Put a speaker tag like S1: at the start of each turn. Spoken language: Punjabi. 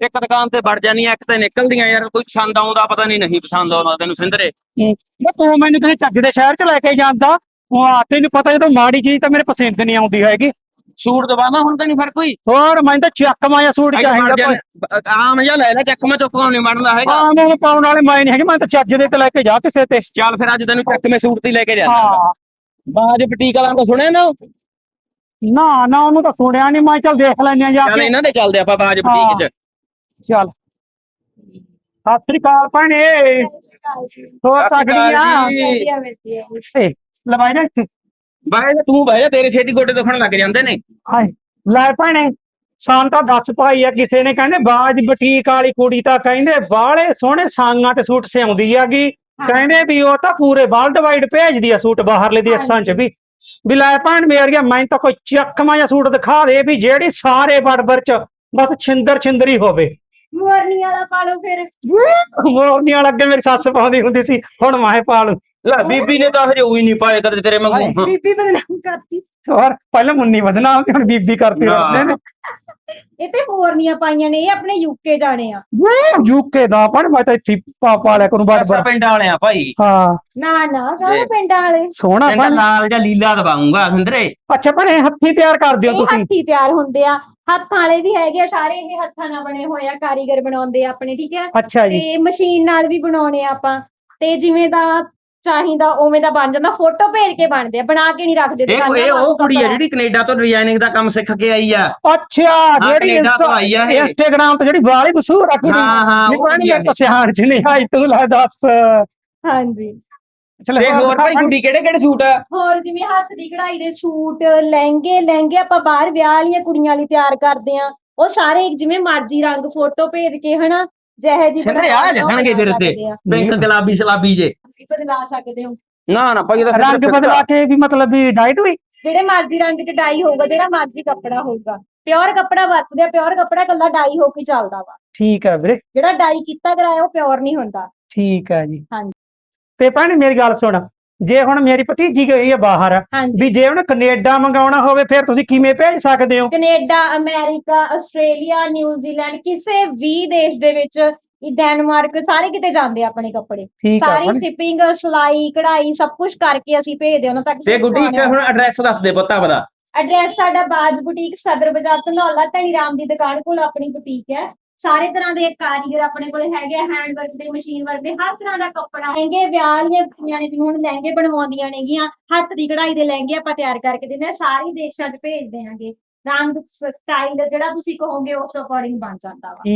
S1: ਇੱਕ ਦੁਕਾਨ ਤੇ ਵੜ ਜਾਨੀ ਇੱਕ ਤੇ ਨਿਕਲਦੀਆਂ ਯਾਰ ਕੋਈ ਪਸੰਦ ਆਉਂਦਾ ਪਤਾ ਨਹੀਂ ਨਹੀਂ ਪਸੰਦ ਆਉਂਦਾ ਤੈਨੂੰ ਸਿੰਦਰੇ
S2: ਮੈਂ ਤੂੰ ਮੈਨੂੰ ਕਿਸੇ ਚੱਜ ਦੇ ਸ਼ਹਿਰ ਚ ਲੈ ਕੇ ਜਾਂਦਾ ਉਹ ਆ ਤੈਨੂੰ ਪਤਾ ਜਦੋਂ ਮਾੜੀ ਚੀਜ਼ ਤਾਂ ਮੇਰੇ ਪਸੰਦ ਨਹੀਂ ਆਉਂਦੀ ਹੈਗੀ।
S1: ਸੂਟ ਦਵਾਵਾਂ ਹੁਣ ਤੈਨੂੰ ਫਿਰ ਕੋਈ?
S2: ਹੋਰ ਮੈਨੂੰ ਤਾਂ ਚੱਕਮਾ ਜਾਂ ਸੂਟ ਚਾਹੀਦਾ
S1: ਆਮ ਜਿਹਾ ਲੈ ਲੈ ਚੱਕ ਮੈਂ ਚੁੱਕਵਾ ਨਹੀਂ ਬਣਦਾ ਹੈਗਾ।
S2: ਹਾਂ ਮੈਂ ਪਾਉਣ ਵਾਲੇ ਮੈਂ ਨਹੀਂ ਹੈਗੇ ਮੈਂ ਤਾਂ ਚੱਜ ਦੇ ਤੇ ਲੈ ਕੇ ਜਾ ਕਿਸੇ ਤੇ।
S1: ਚੱਲ ਫਿਰ ਅੱਜ ਤੈਨੂੰ ਚੱਕ ਮੈਂ ਸੂਟ ਤੇ ਲੈ ਕੇ ਜਾਣਾ ਬਾਜ ਬੁਟੀਕ ਵਾਲਾ ਤਾਂ ਸੁਣਿਆ ਨਾ
S2: ਨਾ ਨਾ ਉਹਨੂੰ ਤਾਂ ਸੁਣਿਆ ਨਹੀਂ ਮੈਂ ਚੱਲ ਦੇਖ ਲੈਣੇ ਆ ਜਾ
S1: ਚੱਲ
S2: ਕੇ।
S1: ਇਹਨਾਂ ਦੇ ਚੱਲਦੇ ਆਪਾਂ ਬਾਜ ਬੁਟੀਕ 'ਚ।
S2: ਚੱਲ। ਸਤਿ ਸ੍ਰੀ ਅਕਾਲ ਭੈਣੇ। ਹੋਰ
S1: ਸਤਿ ਸ਼੍ਰੀ ਅਕਾਲ ਜੀ।
S2: ਲਵਾਈ ਜਾ ਇੱਥੇ।
S1: ਬਾਏ ਤੇ ਬਹਿ ਜਾ ਤੇਰੇ ਛੇਤੀ ਗੋਡੇ ਦੁਖਣ ਲੱਗ ਜਾਂਦੇ ਨੇ।
S2: ਹਾਏ ਲੈ ਭੈਣੇ ਸਾਨੂੰ ਤਾਂ ਦੱਸ ਪਾਈ ਆ ਕਿਸੇ ਨੇ ਕਹਿੰਦੇ ਬਾਜ ਬੁਟੀਕ ਵਾਲੀ ਕੁੜੀ ਤਾਂ ਕਹਿੰਦੇ ਬਾਹਲੇ ਸੋਹਣੇ ਸਾਂਗਾਂ ਤੇ ਸੂਟ ਸਿਉਂਦੀ ਆਗੀ ਕਹਿੰਦੇ ਵੀ ਉਹ ਤਾਂ ਪੂਰੇ ਵਰਲਡ ਵਾਈਡ ਭੇਜਦੀ ਆ ਸੂਟ ਬਾਹਰਲੇ ਦੇਸ਼ਾਂ 'ਚ ਵੀ। ਵੀ ਲੈ ਭੈਣ ਮੇਰੀਆ ਮੈਂ ਤਾਂ ਕੋਈ ਚੱਕਮਾ ਜਿਹਾ ਸੂਟ ਦਿਖਾ ਦੇ ਵੀ ਜਿਹੜੀ ਸਾਰੇ ਬੜਬਰ 'ਚ ਬਸ ਛਿੰਦਰ ਛਿੰਦਰੀ ਹੋਵੇ।
S3: ਮੋਰਨੀ ਵਾਲਾ ਪਾ ਲਓ ਫਿਰ।
S2: ਮੋਰਨੀ ਵਾਲਾ ਅੱਗੇ ਮੇਰੀ ਸੱਸ ਪਾਉਂਦੀ ਹੁੰਦੀ ਸੀ ਹੁਣ ਮੈਂ ਪਾ ਲੂ
S1: ਲੈ ਬੀਬੀ ਨੇ ਤਾਂ ਹਜੇ ਉਹੀ ਨਹੀਂ ਪਾਏ ਕਦੇ ਤੇਰੇ ਵਾਂਗੂ।
S3: ਬੀਬੀ ਬਦਨਾਮ ਕਰਤੀ।
S2: ਹੋਰ ਪਹਿਲਾਂ ਮੁੰਨੀ ਵਧਣਾ ਸੀ ਹੁਣ ਬੀਬੀ ਕਰਤੀ
S1: ਨਾ।
S2: ਵਰਦੇ ਨੇ।
S3: ਇਹ ਤੇ ਮੋਰਨੀਆਂ ਪਾਈਆਂ ਨੇ ਇਹ ਆਪਣੇ ਯੂਕੇ ਜਾਣੇ ਆ।
S2: ਯੂਕੇ ਦਾ ਪੜ ਮੈਂ ਤਾਂ ਇੱਥੇ ਹੀ ਪਾ ਪਾ ਲਿਆ ਕਰੂੰ ਬੜ
S1: ਅਸਾਂ ਪਿੰਡ ਵਾਲੇ ਆ ਭਾਈ।
S2: ਹਾਂ।
S3: ਨਾ ਨਾ ਸਾਰੇ ਪਿੰਡਾਂ ਵਾਲੇ।
S2: ਸੋਹਣਾ ਬਣ।
S1: ਲਾਲ ਜਾਂ ਲੀਲਾ ਦਵਾਉਂਗਾ ਸਿੰਦਰੇ
S2: ਅੱਛਾ ਭਣੇ ਹੱਥੀ ਤਿਆਰ ਕਰ ਦਿਓ
S3: ਇਹ
S2: ਤੁਸੀਂ।
S3: ਹੱਥੀ ਤਿਆਰ ਹੁੰਦੇ ਆ। ਹੱਥਾਂ ਵਾਲੇ ਵੀ ਹੈਗੇ ਆ ਸਾਰੇ ਇਹ ਹੱਥਾਂ ਨਾਲ ਬਣੇ ਹੋਏ ਆ ਕਾਰੀਗਰ ਬਣਾਉਂਦੇ ਆ ਆਪਣੇ ਠੀਕ ਹੈ
S2: ਅੱਛਾ ਜੀ।
S3: ਤੇ ਮਸ਼ੀਨ ਨਾਲ ਵੀ ਬਣਾਉਣੇ ਆ ਆਪਾਂ। ਤੇ ਜਿਵੇਂ ਦਾ ਚਾਹੀਦਾ ਉਵੇਂ ਦਾ ਬਣ ਜਾਂਦਾ ਫੋਟੋ ਭੇਜ ਕੇ ਬਣਦੇ ਆ ਬਣਾ ਕੇ ਨਹੀਂ ਰੱਖਦੇ
S1: ਇਹ
S3: ਦੁਕਾਨਾਂ
S1: ਇਹ ਉਹ ਕੁੜੀ ਆ। ਜਿਹੜੀ ਕੈਨੇਡਾ ਤੋਂ ਡਿਜ਼ਾਈਨਿੰਗ ਦਾ ਕੰਮ ਸਿੱਖ ਕੇ ਆਈ ਆ।
S2: ਅੱਛਾ ਜਿਹੜੀ
S1: ਕੈਨੇਡਾ ਤੋਂ ਆਈ ਆ ਇਹ।
S2: ਇੰਸਟਾਗ੍ਰਾਮ ਤੇ ਜਿਹੜੀ ਵਾਲੀ ਮਸ਼ਹੂਰ ਆ ਕੁੜੀ।
S1: ਹਾਂ, ਹਾਂ,
S2: ਨਹੀਂ
S1: ਉਹ ਆ
S2: ਨਹੀਂ ਪਛਾਣ ਚ ਨਹੀਂ ਆਈ ਤੂੰ ਲੈ ਦੱਸ।
S3: ਹਾਂਜੀ।
S2: ਚਲ
S1: ਤੇ ਹੋਰ ਭਾਈ ਗੁੱਡੀ ਕਿਹੜੇ ਕਿਹੜੇ ਸੂਟ ਆ?
S3: ਹੋਰ ਜਿਵੇਂ ਹੱਥ ਦੀ ਕਢਾਈ ਦੇ ਸੂਟ ਲਹਿੰਗੇ ਲਹਿੰਗੇ ਆਪਾਂ ਬਾਹਰ ਵਿਆਹ ਵਾਲੀਆਂ ਕੁੜੀਆਂ ਲਈ ਤਿਆਰ ਕਰਦੇ ਆ ਉਹ ਸਾਰੇ ਜਿਵੇਂ ਮਰਜ਼ੀ ਰੰਗ ਫੋਟੋ ਭੇਜ ਕੇ ਹਨਾ ਜਿਹੇ ਜੀ
S1: ਸਿੰਦਰੇ ਆ ਜਣਗੇ ਤੇਰੇ ਤੇ ਪਿੰਕ ਗੁਲਾਬੀ ਸਲਾਬੀ ਜੇ।
S3: ਬਦਲਾ ਸਕਦੇ ਹੋ।
S1: ਨਾ ਨਾ ਭਾਈ ਇਹਦਾ
S2: ਰੰਗ ਬਦਲਾ ਕੇ ਵੀ ਮਤਲਬ ਵੀ ਡਾਈਟ ਹੋਈ?
S3: ਜਿਹੜੇ ਮਰਜ਼ੀ ਰੰਗ ਚ ਡਾਈ ਹੋਊਗਾ ਜਿਹੜਾ ਮਰਜ਼ੀ ਕੱਪੜਾ ਹੋਊਗਾ। ਪਿਓਰ ਕੱਪੜਾ ਵਰਤਦੇ ਆ ਪਿਓਰ ਕੱਪੜਾ ਕੱਲਾ ਡਾਈ ਹੋ ਕੇ ਚੱਲਦਾ ਵਾ।
S2: ਠੀਕ ਹੈ ਵੀਰੇ।
S3: ਜਿਹੜਾ ਡਾਈ ਕੀਤਾ ਕਰਾਇਆ ਉਹ ਪਿਓਰ ਨਹੀਂ ਹੁੰਦਾ।
S2: ਠੀਕ ਹੈ ਜੀ।
S3: ਹਾਂਜੀ।
S2: ਤੇ ਭੈਣ ਮੇਰੀ ਗੱਲ ਸੁਣ ਜੇ ਹੁਣ ਮੇਰੀ ਭਤੀਜੀ ਗਈ ਹੈ ਬਾਹਰ
S3: ਹਾਂਜੀ।
S2: ਵੀ ਜੇ ਉਹਨੇ ਕੈਨੇਡਾ ਮੰਗਾਉਣਾ ਹੋਵੇ ਫਿਰ ਤੁਸੀਂ ਕਿਵੇਂ ਭੇਜ ਸਕਦੇ ਹੋ?
S3: ਕੈਨੇਡਾ ਅਮਰੀਕਾ ਆਸਟ੍ਰੇਲੀਆ ਨਿਊਜ਼ੀਲੈਂਡ ਕਿਸੇ ਵੀ ਦੇਸ਼ ਦੇ ਵਿੱਚ ਇਹ ਡੈਨਮਾਰਕ ਸਾਰੇ ਕਿਤੇ ਜਾਂਦੇ ਆ ਆਪਣੇ ਕੱਪੜੇ।
S2: ਠੀਕ
S3: ਸਾਰੀ
S2: ਭੈਣ।
S3: ਸ਼ਿਪਿੰਗ ਸਲਾਈ ਕਢਾਈ ਸਭ ਕੁਝ ਕਰਕੇ ਅਸੀਂ ਭੇਜਦੇ ਉਹਨਾਂ ਤੱਕ
S1: ਤੇ ਗੁੱਡੀ ਇੱਕ ਹੁਣ ਐਡਰੈਸ ਦੱਸ ਦੇ ਪੁੱਤ ਆਪਦਾ।
S3: ਐਡਰੈਸ ਸਾਡਾ ਬਾਜ ਬੁਟੀਕ ਸਦਰ ਬਾਜ਼ਾਰ ਧਨੌਲਾ ਧਨੀ ਰਾਮ ਦੀ ਦੁਕਾਨ ਕੋਲ ਆਪਣੀ ਬੁਟੀਕ ਹੈ। ਸਾਰੇ ਤਰ੍ਹਾਂ ਦੇ ਕਾਰੀਗਰ ਆਪਣੇ ਕੋਲ ਹੈਗੇ ਆ ਹੈਂਡ ਵਰਕ ਦੇ ਮਸ਼ੀਨ ਵਰਕ ਦੇ, ਹਰ ਤਰ੍ਹਾਂ ਦਾ ਕੱਪੜਾ, ਲਹਿੰਗੇ, ਵਿਆਹ ਲਈ ਕੁੜੀਆਂ ਨੇ ਜਿਵੇਂ ਹੁਣ ਲਹਿੰਗੇ ਬਣਵਾਉਂਦੀਆਂ ਨੇਗੀਆਂ, ਹੱਥ ਦੀ ਕਢਾਈ ਦੇ ਲਹਿੰਗੇ ਆਪਾਂ ਤਿਆਰ ਕਰਕੇ ਦਿੰਦੇ ਆ ਸਾਰੇ ਦੇਸ਼ਾਂ 'ਚ ਭੇਜ ਦਿਆਂਗੇ ਰੰਗ ਸਟਾਈਲ ਜਿਹੜਾ ਤੁਸੀਂ ਕਹੋਗੇ, ਉਸ ਅਕੋਰਡਿੰਗ ਬਣ ਜਾਂਦਾ ਵਾ।